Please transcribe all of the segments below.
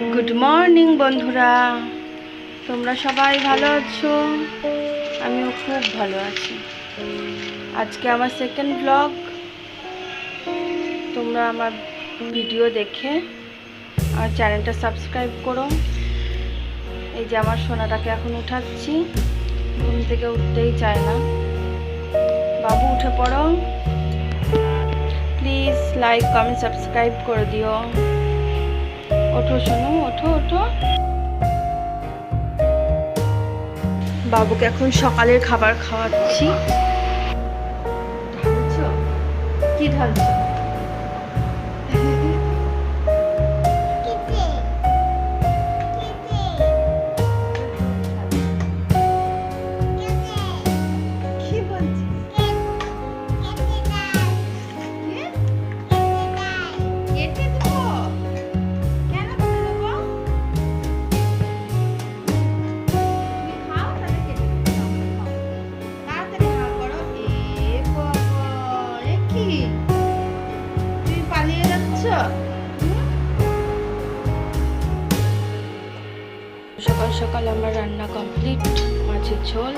Good morning বন্ধুরা। তোমরা সবাই ভালো আছো? আমিও খুব ভালো আছি। আজকে আমার সেকেন্ড ব্লগ তোমরা আমার ভিডিও দেখে আমার চ্যানেলটা সাবস্ক্রাইব করো। এই যে আমার সোনাটাকে এখন উঠাচ্ছি। ঘুম থেকে উঠতেই চায় না। বাবু, উঠে পড়ো। প্লিজ লাইক কমেন্ট সাবস্ক্রাইব করে দিও। ওঠো শোনো ওঠো ওঠো। বাবুকে এখন সকালের খাবার খাওয়াচ্ছি। কি ঢালছো? সকাল সকাল আমার রান্না কমপ্লিট মাছের ঝোল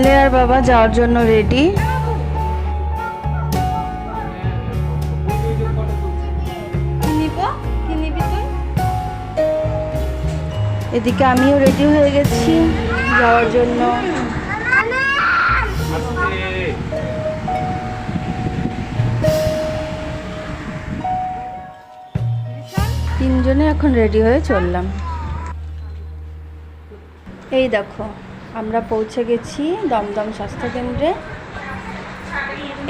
ছেলে আর বাবা যাওয়ার জন্য রেডি এদিকে আমিও রেডি হয়ে গেছি যাওয়ার জন্য। তিনজনে এখন রেডি হয়ে চললাম। এই দেখো। আমরা পৌঁছে গেছি দমদম স্বাস্থ্যকেন্দ্রে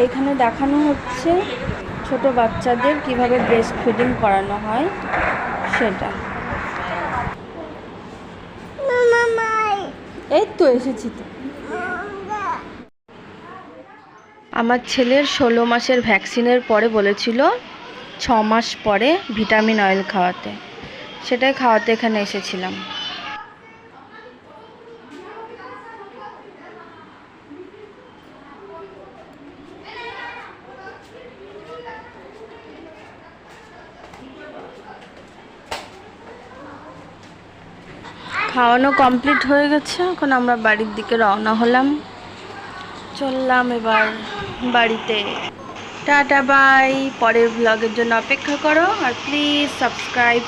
এখানে দেখানো হচ্ছে ছোট বাচ্চাদের কীভাবে ব্রেস্ট ফিডিং করানো হয় সেটা। এই তো এসেছি তো। আমার ছেলের ষোলো মাসের ভ্যাকসিনের পরে বলেছিল ছ মাস পরে ভিটামিন অয়েল খাওয়াতে। সেটাই খাওয়াতে এখানে এসেছিলাম। খাওয়ানো কমপ্লিট হয়ে গেছে, এখন আমরা বাড়ির দিকে রওনা হলাম। চললাম এবার বাড়িতে। Tata, bye. পরের ব্লগের জন্য অপেক্ষা করো, আর প্লিজ সাবস্ক্রাইব